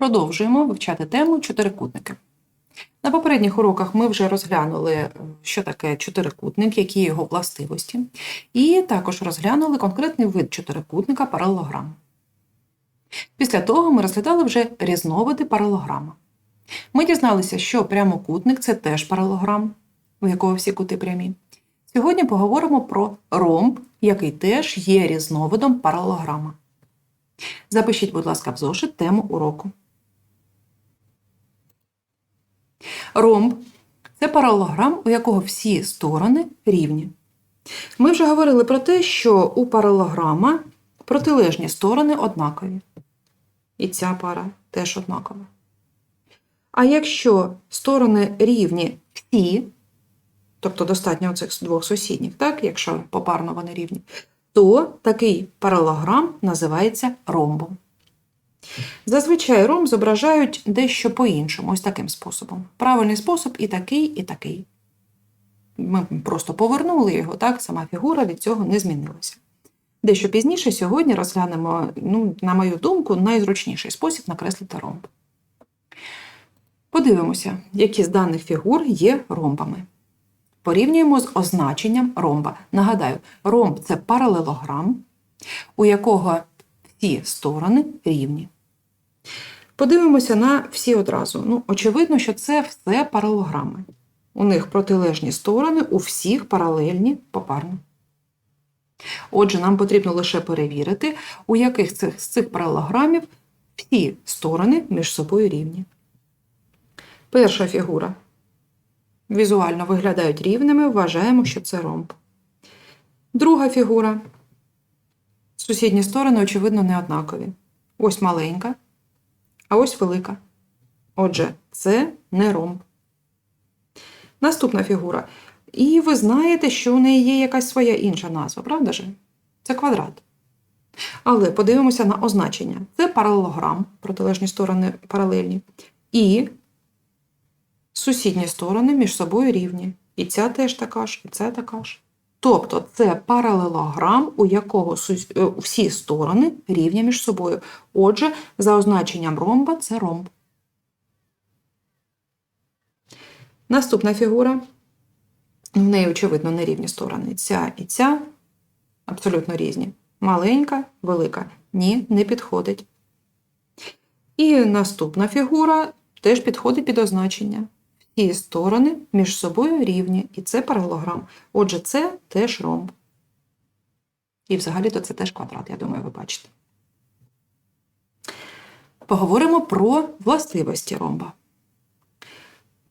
Продовжуємо вивчати тему чотирикутники. На попередніх уроках ми вже розглянули, е, що таке чотирикутник, які його властивості, і також розглянули конкретний вид чотирикутника паралелограм. Після того ми розглядали вже різновиди паралелограма. Ми дізналися, що прямокутник це теж паралелограм, у якого всі кути прямі. Сьогодні поговоримо про ромб, який теж є різновидом паралелограма. Запишіть, будь ласка, в зошит тему уроку. Ромб це паралелограм, у якого всі сторони рівні. Ми вже говорили про те, що у паралелограма протилежні сторони однакові. І ця пара теж однакова. А якщо сторони рівні всі, тобто достатньо цих двох сусідніх, так, якщо попарно вони рівні, то такий паралелограм називається ромбом. Зазвичай ромб зображають дещо по-іншому, ось таким способом. Правильний спосіб і такий, і такий. Ми просто повернули його, так, сама фігура від цього не змінилася. Дещо пізніше сьогодні розглянемо, ну, на мою думку, найзручніший спосіб накреслити ромб. Подивимося, які з даних фігур є ромбами. Порівнюємо з означенням ромба. Нагадаю, ромб це паралелограм, у якого всі сторони рівні. Подивимося на всі одразу. Ну, очевидно, що це все паралелограми. У них протилежні сторони, у всіх паралельні попарно. Отже, нам потрібно лише перевірити, у яких цих, з цих паралелограмів всі сторони між собою рівні. Перша фігура. Візуально виглядають рівними, вважаємо, що це ромб. Друга фігура. Сусідні сторони, очевидно, не однакові. Ось маленька, а ось велика. Отже, це не ромб. Наступна фігура. І ви знаєте, що у неї є якась своя інша назва, правда ж? Це квадрат. Але подивимося на означення. Це паралелограм, протилежні сторони паралельні. І сусідні сторони між собою рівні. І ця теж така ж, і ця така ж. Тобто це паралелограм, у якого е, всі сторони рівні між собою. Отже, за означенням ромба це ромб. Наступна фігура. В неї, очевидно, нерівні сторони. Ця і ця абсолютно різні. Маленька, велика. Ні, не підходить. І наступна фігура теж підходить під означення. Всі сторони між собою рівні, і це паралелограм. Отже, це теж ромб. І взагалі-то це теж квадрат, я думаю, ви бачите. Поговоримо про властивості ромба.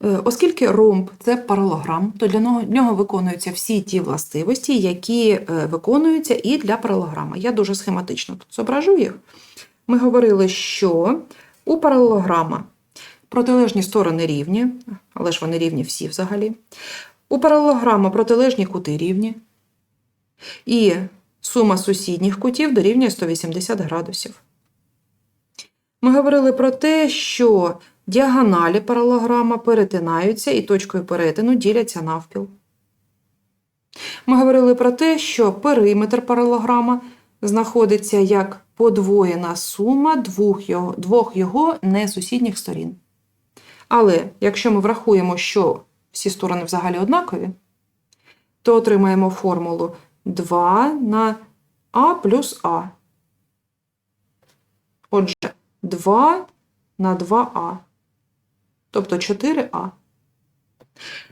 Е, Оскільки ромб це паралелограм, то для нього, виконуються всі ті властивості, які е, виконуються і для паралелограма. Я дуже схематично тут зображу їх. Ми говорили, що у паралелограма протилежні сторони рівні, але ж вони рівні всі взагалі. У паралелограма протилежні кути рівні. І сума сусідніх кутів дорівнює 180 градусів. Ми говорили про те, що діагоналі паралелограма перетинаються і точкою перетину діляться навпіл. Ми говорили про те, що периметр паралелограма знаходиться як подвоєна сума двох його, двох його несусідніх сторін. Але якщо ми врахуємо, що всі сторони взагалі однакові, то отримаємо формулу 2 на а плюс а. Отже, 2 на 2а, тобто 4а.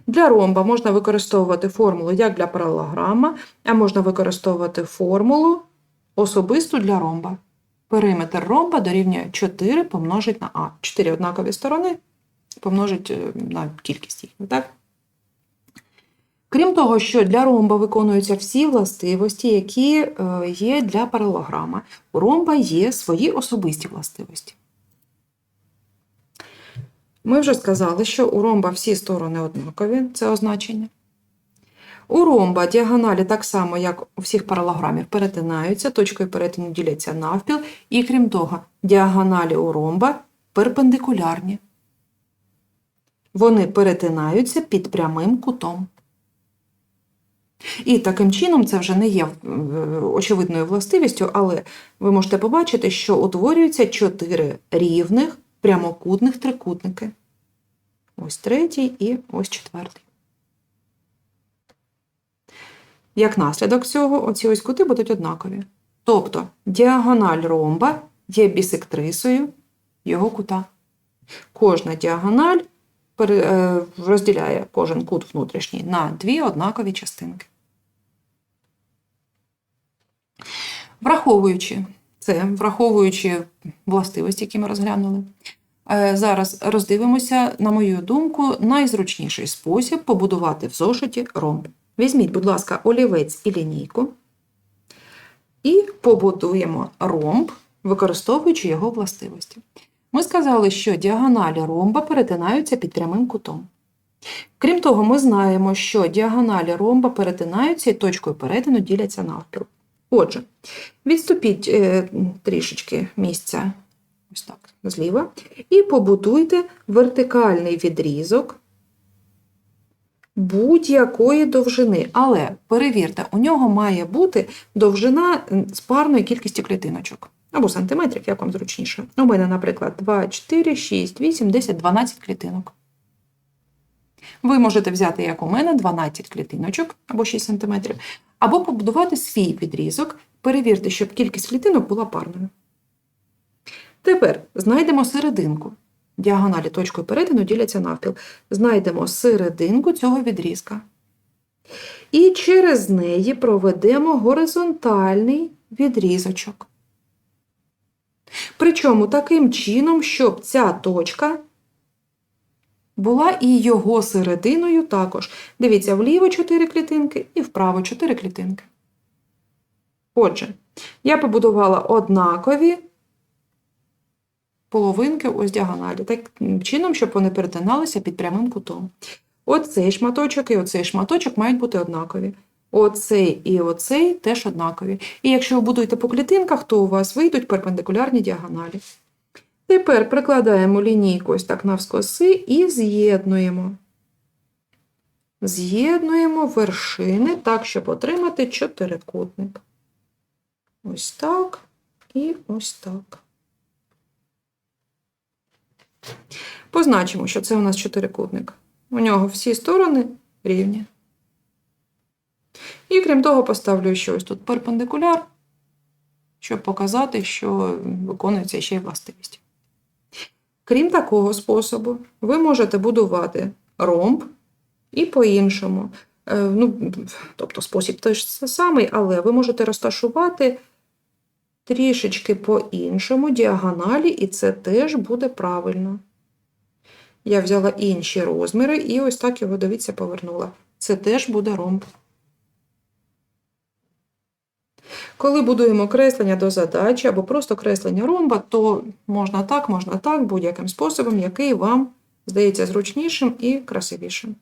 Для ромба можна використовувати формулу як для паралелограма, а можна використовувати формулу особисту для ромба. Периметр ромба дорівнює 4 помножить на а. 4 однакові сторони помножить е, на кількість їх. Так? Крім того, що для ромба виконуються всі властивості, які е, є для паралелограма. У ромба є свої особисті властивості. Ми вже сказали, що у ромба всі сторони однакові, це означення. У ромба діагоналі так само, як у всіх паралелограмів, перетинаються, точкою перетину діляться навпіл, і крім того, діагоналі у ромба перпендикулярні. Вони перетинаються під прямим кутом. І таким чином це вже не є е, очевидною властивістю, але ви можете побачити, що утворюються чотири рівних прямокутних трикутники. Ось третій і ось четвертий. Як наслідок цього, оці ось кути будуть однакові. Тобто діагональ ромба є бісектрисою його кута. Кожна діагональ розділяє кожен кут внутрішній на дві однакові частинки. Враховуючи це, враховуючи властивості, які ми розглянули, е, зараз роздивимося, на мою думку, найзручніший спосіб побудувати в зошиті ромб. Візьміть, будь ласка, олівець і лінійку і побудуємо ромб, використовуючи його властивості. Ми сказали, що діагоналі ромба перетинаються під прямим кутом. Крім того, ми знаємо, що діагоналі ромба перетинаються і точкою перетину діляться навпіл. Отже, відступіть е, трішечки місця ось так, зліва, і побудуйте вертикальний відрізок будь-якої довжини. Але перевірте, у нього має бути довжина з парної кількістю клітиночок. Або сантиметрів, як вам зручніше. У мене, наприклад, 2, 4, 6, 8, 10, 12 клітинок. Ви можете взяти, як у мене, 12 клітиночок або 6 см, або побудувати свій відрізок, перевірте, щоб кількість клітинок була парною. Тепер знайдемо серединку. Діагоналі точкою перетину діляться навпіл. Знайдемо серединку цього відрізка. І через неї проведемо горизонтальний відрізочок. Причому таким чином, щоб ця точка була і його серединою також. Дивіться, вліво 4 клітинки і вправо 4 клітинки. Отже, я побудувала однакові половинки ось діагоналі, таким чином, щоб вони перетиналися під прямим кутом. Оцей шматочок і оцей шматочок мають бути однакові. Оцей і оцей теж однакові. І якщо ви будуєте по клітинках, то у вас вийдуть перпендикулярні діагоналі. Тепер прикладаємо лінійку ось так навскоси і з'єднуємо. З'єднуємо вершини так, щоб отримати чотирикутник. Ось так і ось так. Позначимо, що це у нас чотирикутник. У нього всі сторони рівні. І крім того, поставлю ще ось тут перпендикуляр, щоб показати, що виконується ще й властивість. Крім такого способу, ви можете будувати ромб і по-іншому. Е, Ну, тобто спосіб той ж самий, але ви можете розташувати трішечки по-іншому діагоналі, і це теж буде правильно. Я взяла інші розміри і ось так його, дивіться, повернула. Це теж буде ромб. Коли будуємо креслення до задачі або просто креслення ромба, то можна так, можна так, будь-яким способом, який вам здається зручнішим і красивішим.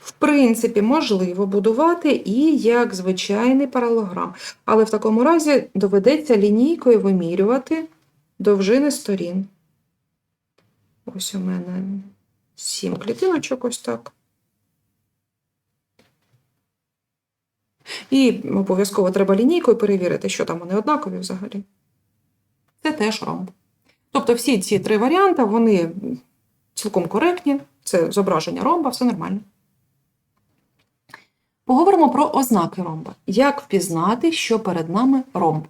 В принципі, можливо будувати і як звичайний паралограм, але в такому разі доведеться лінійкою вимірювати довжини сторін. Ось у мене 7 клітиночок, ось так. І обов'язково треба лінійкою перевірити, що там вони однакові взагалі. Це теж ромб. Тобто всі ці три варіанти, вони цілком коректні, це зображення ромба, все нормально. Поговоримо про ознаки ромба. Як впізнати, що перед нами ромб?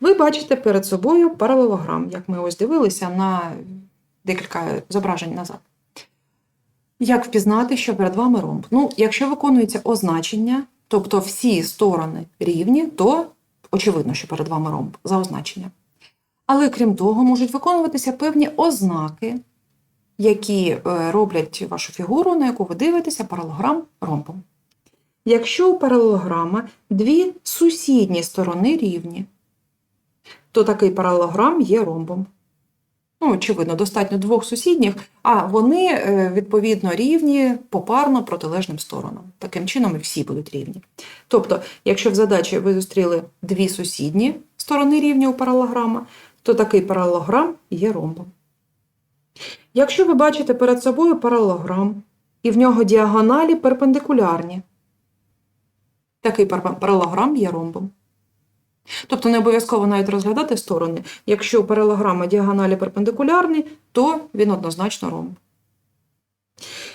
Ви бачите перед собою паралелограм, як ми ось дивилися на декілька зображень назад. Як впізнати, що перед вами ромб? Ну, якщо виконується означення, тобто всі сторони рівні, то очевидно, що перед вами ромб за означенням. Але крім того, можуть виконуватися певні ознаки, які е, роблять вашу фігуру, на яку ви дивитеся, паралелограм ромбом. Якщо у паралелограма дві сусідні сторони рівні, то такий паралелограм є ромбом. Ну, очевидно, достатньо двох сусідніх, а вони, е, відповідно, рівні попарно протилежним сторонам. Таким чином і всі будуть рівні. Тобто, якщо в задачі ви зустріли дві сусідні сторони рівні у паралелограма, то такий паралелограм є ромбом. Якщо ви бачите перед собою паралелограм, і в нього діагоналі перпендикулярні, такий пар- паралелограм є ромбом. Тобто не обов'язково навіть розглядати сторони. Якщо паралограма діагоналі перпендикулярні, то він однозначно ромб.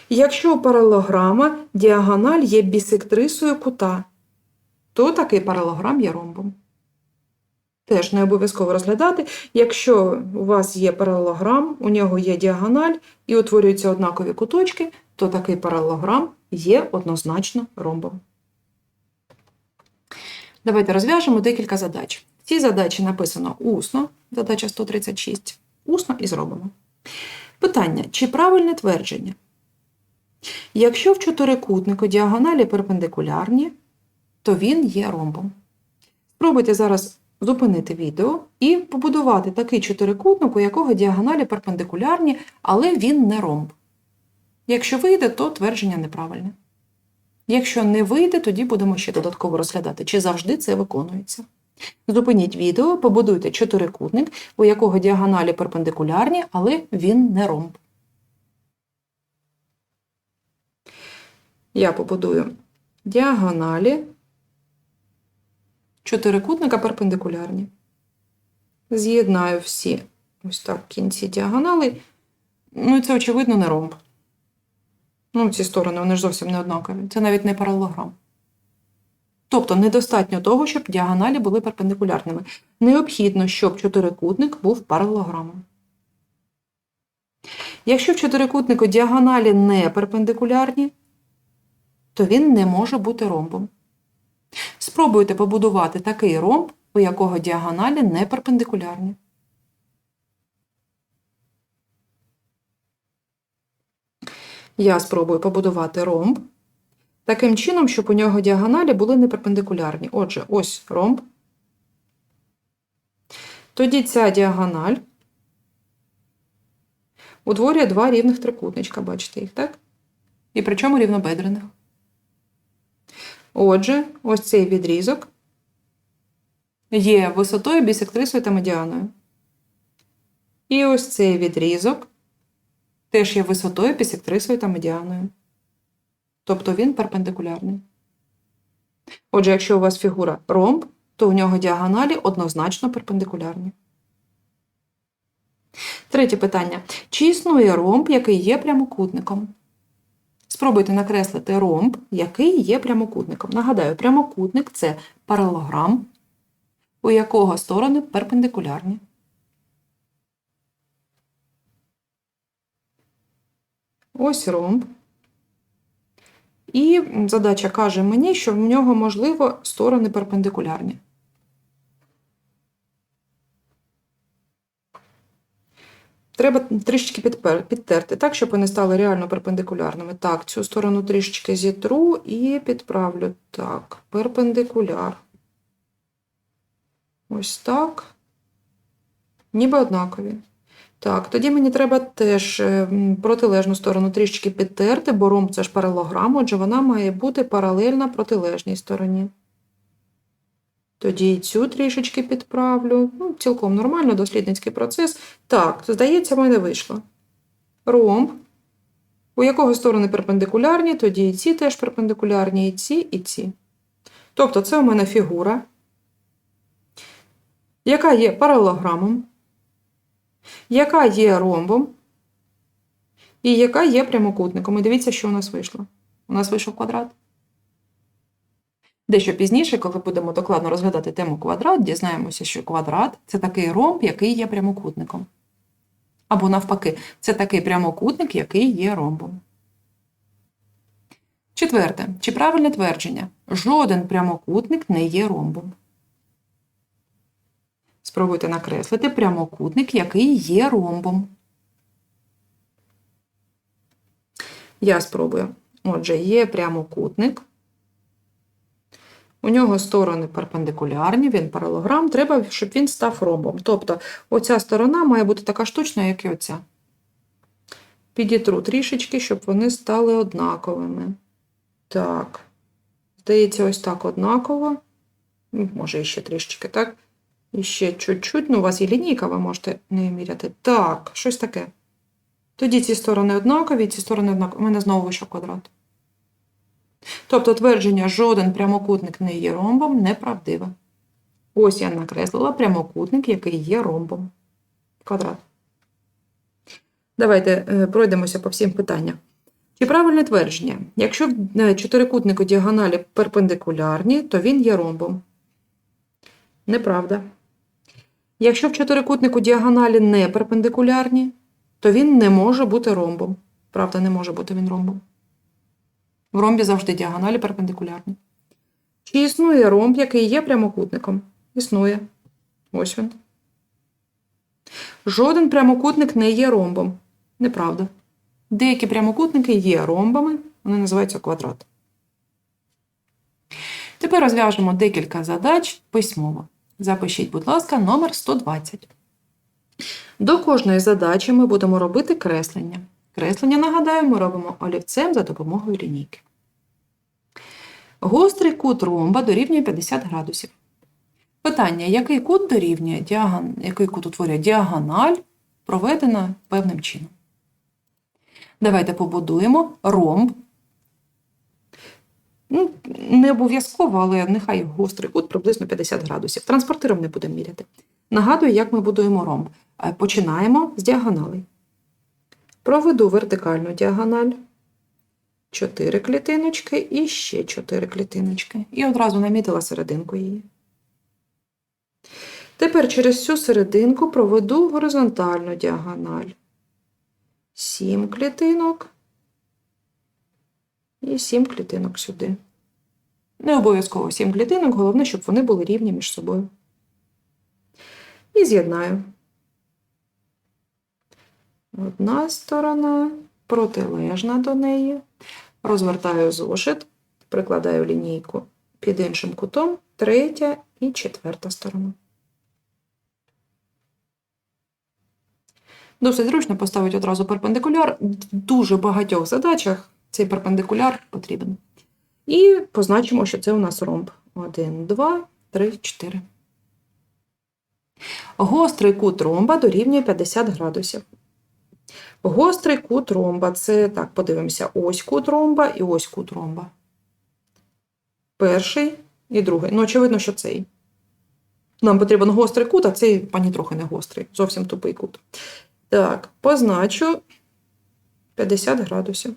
Якщо паралограма діагональ є бісектрисою кута, то такий паралограм є ромбом. Теж не обов'язково розглядати. Якщо у вас є паралелограм, у нього є діагональ і утворюються однакові куточки, то такий паралелограм є однозначно ромбом. Давайте розв'яжемо декілька задач. Ці задачі написано усно, задача 136, усно і зробимо. Питання: чи правильне твердження? Якщо в чотирикутнику діагоналі перпендикулярні, то він є ромбом. Спробуйте зараз зупинити відео і побудувати такий чотирикутник, у якого діагоналі перпендикулярні, але він не ромб. Якщо вийде, то твердження неправильне. Якщо не вийде, тоді будемо ще додатково розглядати, чи завжди це виконується. Зупиніть відео, побудуйте чотирикутник, у якого діагоналі перпендикулярні, але він не ромб. Я побудую діагоналі чотирикутника перпендикулярні. З'єднаю всі ось так кінці діагонали. Ну, і це, очевидно, не ромб. Ну, ці сторони, вони ж зовсім не однакові. Це навіть не паралелограм. Тобто недостатньо того, щоб діагоналі були перпендикулярними. Необхідно, щоб чотирикутник був паралелограмом. Якщо в чотирикутнику діагоналі не перпендикулярні, то він не може бути ромбом. Спробуйте побудувати такий ромб, у якого діагоналі не перпендикулярні. Я спробую побудувати ромб таким чином, щоб у нього діагоналі були не перпендикулярні. Отже, ось ромб. Тоді ця діагональ утворює два рівних трикутничка, бачите їх, так? І причому рівнобедрених. Отже, ось цей відрізок є висотою, бісектрисою та медіаною. І ось цей відрізок теж є висотою, бісектрисою та медіаною. Тобто він перпендикулярний. Отже, якщо у вас фігура ромб, то у нього діагоналі однозначно перпендикулярні. Третє питання. Чи існує ромб, який є прямокутником? Спробуйте накреслити ромб, який є прямокутником. Нагадаю, прямокутник це паралелограм, у якого сторони перпендикулярні. Ось ромб. І задача каже мені, що в нього, можливо, сторони перпендикулярні. Треба трішечки підтерти, так, щоб вони стали реально перпендикулярними. Так, цю сторону трішечки зітру і підправлю. Так, перпендикуляр. Ось так. Ніби однакові. Так, тоді мені треба теж е, протилежну сторону трішечки підтерти, бо ромб це ж паралограм, отже, вона має бути паралельна протилежній стороні. Тоді і цю трішечки підправлю. Ну, Цілком нормально, дослідницький процес. Так, здається, в мене вийшло. Ромб, у якого сторони перпендикулярні, тоді і ці теж перпендикулярні, і ці, і ці. Тобто, це у мене фігура, яка є паралелограмом, яка є ромбом, і яка є прямокутником. І дивіться, що у нас вийшло. У нас вийшов квадрат. Дещо пізніше, коли будемо докладно розглядати тему квадрат, дізнаємося, що квадрат це такий ромб, який є прямокутником. Або навпаки, це такий прямокутник, який є ромбом. Четверте. Чи правильне твердження? Жоден прямокутник не є ромбом. Спробуйте накреслити прямокутник, який є ромбом. Я спробую. Отже, є прямокутник. У нього сторони перпендикулярні, він паралограм, треба, щоб він став ромбом. Тобто оця сторона має бути така штучна, як і оця. Підітру трішечки, щоб вони стали однаковими. Так. Здається, ось так однаково. Може, ще трішечки, так? І ще чуть-чуть. Ну, у вас є лінійка, ви можете не міряти. Так, щось таке. Тоді ці сторони однакові, ці сторони однакові. У мене знову вийшов квадрат. Тобто твердження жоден прямокутник не є ромбом неправдиве. Ось я накреслила прямокутник, який є ромбом. Квадрат. Давайте е, пройдемося по всім питанням. Чи правильне твердження? Якщо е, чотирикутнику діагоналі перпендикулярні, то він є ромбом. Неправда. Якщо в чотирикутнику діагоналі не перпендикулярні, то він не може бути ромбом. Правда, не може бути він ромбом. В ромбі завжди діагоналі перпендикулярні. Чи існує ромб, який є прямокутником? Існує. Ось він. Жоден прямокутник не є ромбом. Неправда. Деякі прямокутники є ромбами, вони називаються квадрат. Тепер розв'яжемо декілька задач письмово. Запишіть, будь ласка, номер 120. До кожної задачі ми будемо робити креслення. Креслення, нагадаю, ми робимо олівцем за допомогою лінійки. Гострий кут ромба дорівнює 50 градусів. Питання: який кут дорівнює діагон... який кут утворює діагональ, проведена певним чином. Давайте побудуємо ромб. Ну, не обов'язково, але нехай гострий кут приблизно 50 градусів. Транспортиром не будемо міряти. Нагадую, як ми будуємо ромб. Е, Починаємо з діагоналей. Проведу вертикальну діагональ. 4 клітиночки і ще 4 клітиночки. І одразу намітила серединку її. Тепер через цю серединку проведу горизонтальну діагональ. 7 клітинок і 7 клітинок сюди. Не обов'язково 7 клітинок, головне, щоб вони були рівні між собою. І з'єднаю. Одна сторона протилежна до неї. Розвертаю зошит, прикладаю лінійку під іншим кутом, третя і четверта сторона. Досить зручно поставити одразу перпендикуляр. В дуже багатьох задачах цей перпендикуляр потрібен. І позначимо, що це у нас ромб. 1, 2, 3, 4. Гострий кут ромба дорівнює 50 градусів. Гострий кут ромба це, так, подивимося, ось кут ромба і ось кут ромба. Перший і другий. Ну, очевидно, що цей. Нам потрібен гострий кут, а цей пані трохи не гострий, зовсім тупий кут. Так, позначу 50 градусів.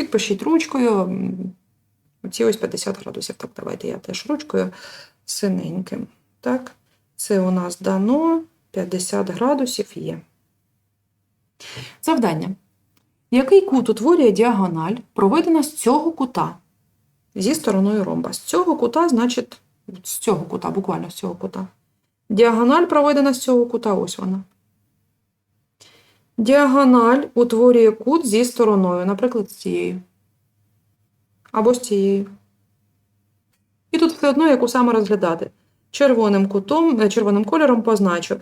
Підпишіть ручкою. м, Оці ось 50 градусів. Так, давайте я теж ручкою синеньким. Так, це у нас дано 50 градусів є. Завдання. Який кут утворює діагональ, проведена з цього кута зі стороною ромба? З цього кута, значить, з цього кута, буквально з цього кута. Діагональ проведена з цього кута, ось вона. Діагональ утворює кут зі стороною, наприклад, з цією. Або з цією. І тут все одно, яку саме розглядати. Червоним кутом, е, червоним кольором позначу.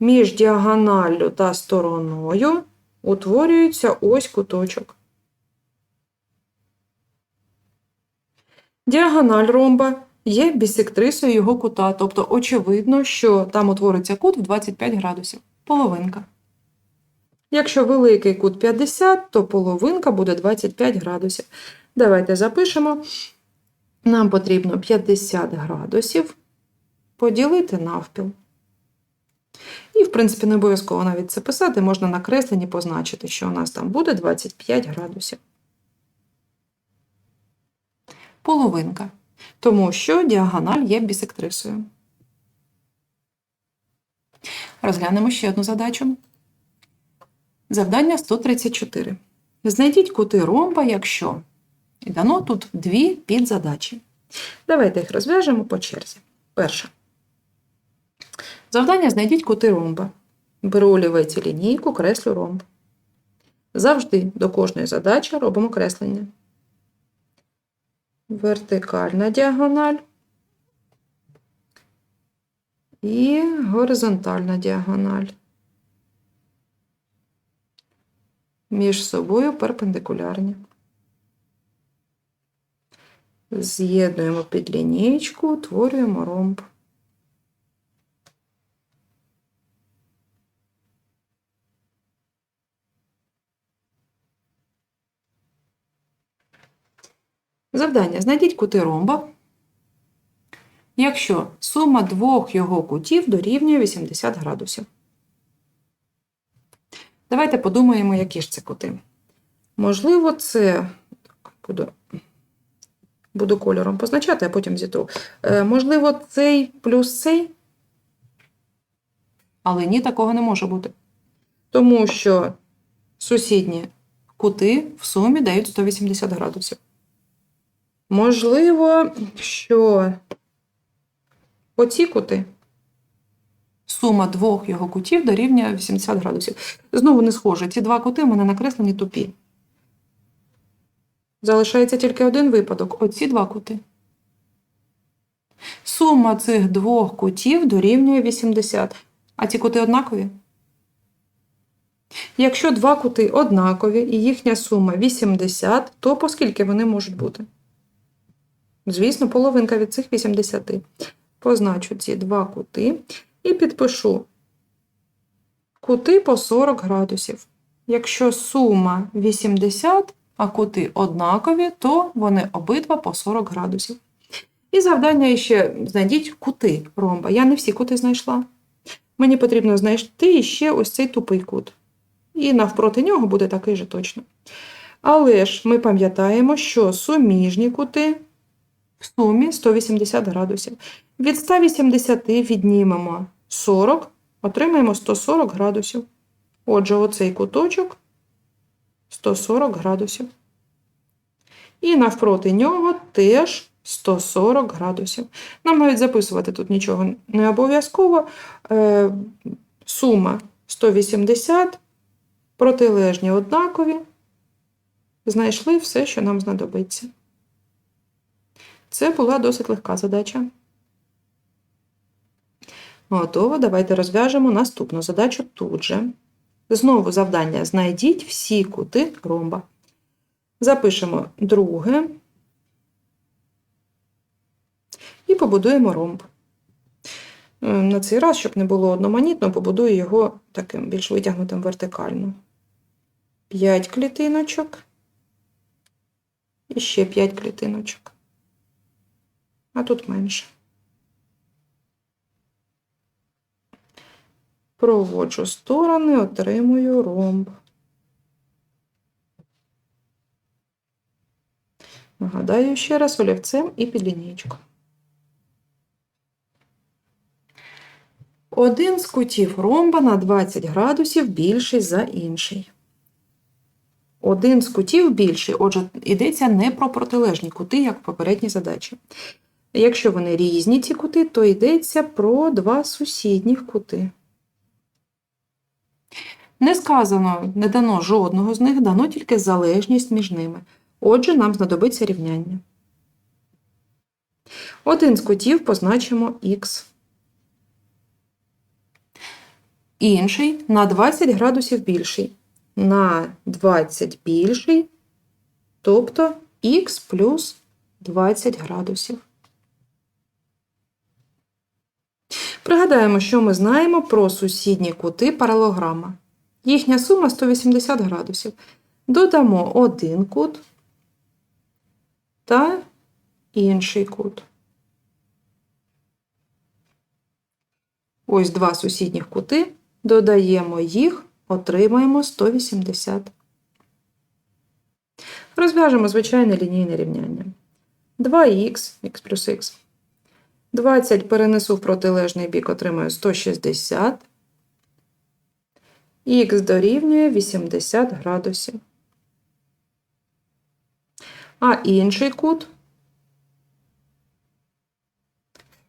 Між діагоналлю та стороною утворюється ось куточок. Діагональ ромба є бісектрисою його кута, тобто очевидно, що там утвориться кут в 25 градусів. Половинка. Якщо великий кут 50, то половинка буде 25 градусів. Давайте запишемо. Нам потрібно 50 градусів поділити навпіл. І, в принципі, не обов'язково навіть це писати, можна на кресленні позначити, що у нас там буде 25 градусів. Половинка. Тому що діагональ є бісектрисою. Розглянемо ще одну задачу. Завдання 134. Знайдіть кути ромба, якщо. І дано тут дві підзадачі. Давайте їх розв'яжемо по черзі. Перша. Завдання знайдіть кути ромба. Беру олівець лінійку, креслю ромб. Завжди до кожної задачі робимо креслення. Вертикальна діагональ і горизонтальна діагональ. Між собою перпендикулярні. З'єднуємо під лінієчку, утворюємо ромб. Завдання. Знайдіть кути ромба. якщо сума двох його кутів дорівнює 80 градусів. Давайте подумаємо, які ж це кути. Можливо, це буду, буду кольором позначати, а потім зітру. Е, можливо, цей плюс цей. Але ні, такого не може бути. Тому що сусідні кути в сумі дають 180 градусів. Можливо, що оці кути, сума двох його кутів дорівнює 80 градусів. Знову не схоже. Ці два кути в мене накреслені тупі. Залишається тільки один випадок. Оці два кути. Сума цих двох кутів дорівнює 80. А ці кути однакові? Якщо два кути однакові і їхня сума 80, то по скільки вони можуть бути? Звісно, половинка від цих 80. Позначу ці два кути і підпишу кути по 40 градусів. Якщо сума 80, а кути однакові, то вони обидва по 40 градусів. І завдання ще знайдіть кути ромба. Я не всі кути знайшла. Мені потрібно знайти ще ось цей тупий кут. І навпроти нього буде такий же точно. Але ж ми пам'ятаємо, що суміжні кути в сумі 180 градусів. Від 180 віднімемо 40, отримаємо 140 градусів. Отже, оцей куточок 140 градусів. І навпроти нього теж 140 градусів. Нам навіть записувати тут нічого не обов'язково. Е, сума 180, протилежні однакові. Знайшли все, що нам знадобиться. Це була досить легка задача. Готово. Давайте розв'яжемо наступну задачу тут же. Знову завдання: знайдіть всі кути ромба. Запишемо друге і побудуємо ромб. Е, На цей раз, щоб не було одноманітно, побудую його таким більш витягнутим вертикально. 5 клітиночок і ще 5 клітиночок. А тут менше. Проводжу сторони, отримую ромб. Нагадаю ще раз олівцем і під лінійку. Один з кутів ромба на 20 градусів більший за інший. Один з кутів більший, отже, йдеться не про протилежні кути, як в попередній задачі. Якщо вони різні, ці кути, то йдеться про два сусідніх кути. Не сказано, не дано жодного з них, дано тільки залежність між ними. Отже, нам знадобиться рівняння. Один з кутів позначимо х. Інший на 20 градусів більший. На 20 більший, тобто х плюс 20 градусів. Пригадаємо, що ми знаємо про сусідні кути паралограма. Їхня сума 180 градусів. Додамо один кут та інший кут. Ось два сусідніх кути. Додаємо їх, отримаємо 180. Розв'яжемо звичайне лінійне рівняння. 2х, х плюс х. 20 перенесу в протилежний бік, отримаю 160. Х дорівнює 80 градусів. А інший кут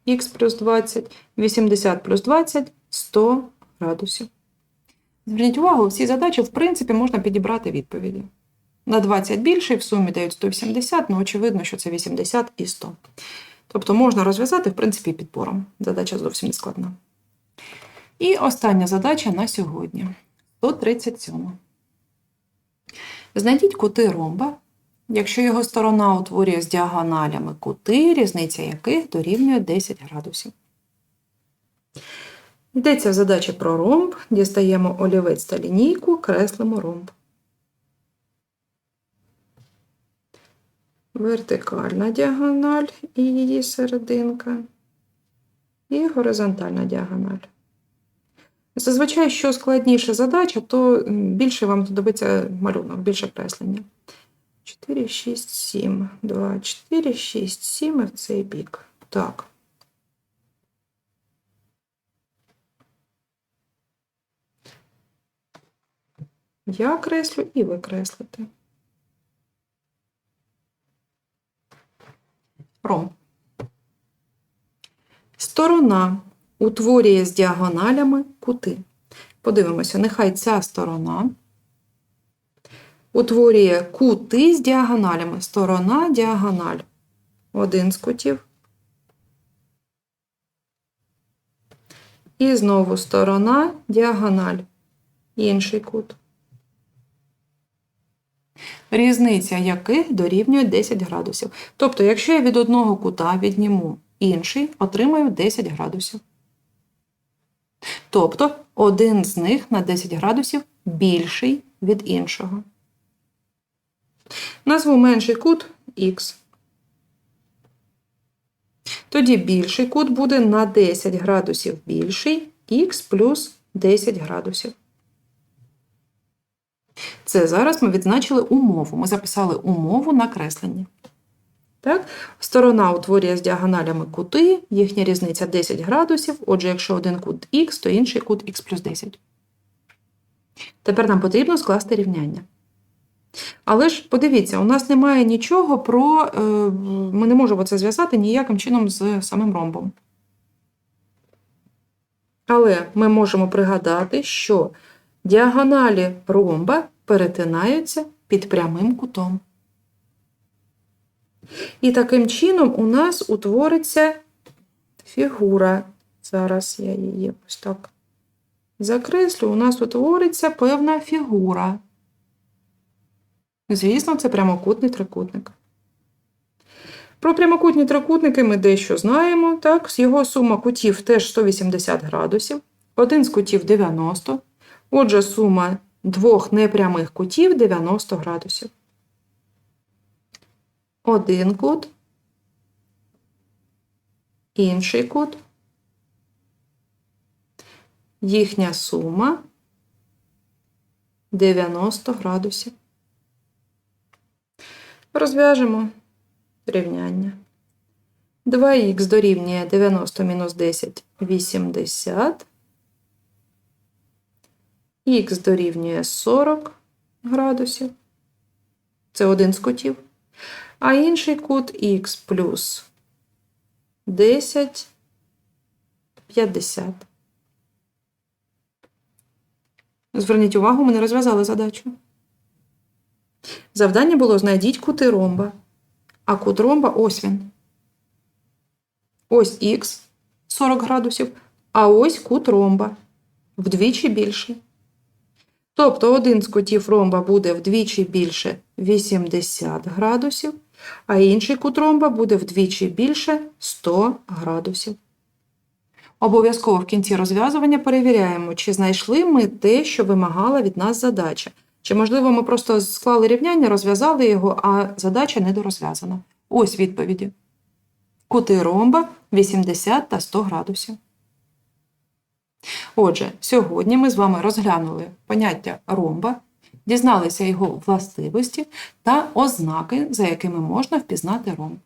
х плюс 20, 80 плюс 20 100 градусів. Зверніть увагу, всі задачі, в принципі, можна підібрати відповіді. На 20 більше, в сумі дають 180, ну очевидно, що це 80 і 100. Тобто можна розв'язати, в принципі, підбором. Задача зовсім не складна. І остання задача на сьогодні. 137. Знайдіть кути ромба, якщо його сторона утворює з діагоналями кути, різниця яких дорівнює 10 градусів. Йдеться в задачі про ромб, дістаємо олівець та лінійку, креслимо ромб. Вертикальна діагональ і її серединка. і горизонтальна діагональ. Зазвичай, що складніша задача, то більше вам знадобиться малюнок, більше креслення. 4, 6, 7, 2, 4, 6, 7 і в цей бік. Так. Я креслю і ви креслите. Ром. Сторона утворює з діагоналями кути. Подивимося, нехай ця сторона утворює кути з діагоналями. Сторона, діагональ. Один з кутів. І знову сторона, діагональ. Інший кут. Різниця яких дорівнює 10 градусів. Тобто, якщо я від одного кута відніму інший, отримаю 10 градусів. Тобто, один з них на 10 градусів більший від іншого. Назву менший кут х. Тоді більший кут буде на 10 градусів більший х плюс 10 градусів. Це зараз ми відзначили умову. Ми записали умову на кресленні. Так? Сторона утворює з діагоналями кути, їхня різниця 10 градусів. Отже, якщо один кут х, то інший кут х плюс 10. Тепер нам потрібно скласти рівняння. Але ж подивіться, у нас немає нічого про. е, Ми не можемо це зв'язати ніяким чином з самим ромбом. Але ми можемо пригадати, що діагоналі ромба перетинаються під прямим кутом. І таким чином у нас утвориться фігура. Зараз я її ось так закреслю. У нас утвориться певна фігура. Звісно, це прямокутний трикутник. Про прямокутні трикутники ми дещо знаємо. Так? Його сума кутів теж 180 градусів, один з кутів 90. Отже, сума двох непрямих кутів 90 градусів. Один кут, інший кут, їхня сума 90 градусів. Розв'яжемо рівняння. 2х дорівнює 90 мінус 10 80. Х дорівнює 40 градусів. Це один з кутів. А інший кут х плюс 10 50. Зверніть увагу, ми не розв'язали задачу. Завдання було знайдіть кути ромба. А кут ромба ось він. Ось х 40 градусів, а ось кут ромба вдвічі більший. Тобто один з кутів ромба буде вдвічі більше 80 градусів, а інший кут ромба буде вдвічі більше 100 градусів. Обов'язково в кінці розв'язування перевіряємо, чи знайшли ми те, що вимагала від нас задача. Чи, можливо, ми просто склали рівняння, розв'язали його, а задача недорозв'язана. Ось відповіді. Кути ромба 80 та 100 градусів. Отже, сьогодні ми з вами розглянули поняття ромба, дізналися його властивості та ознаки, за якими можна впізнати ромб.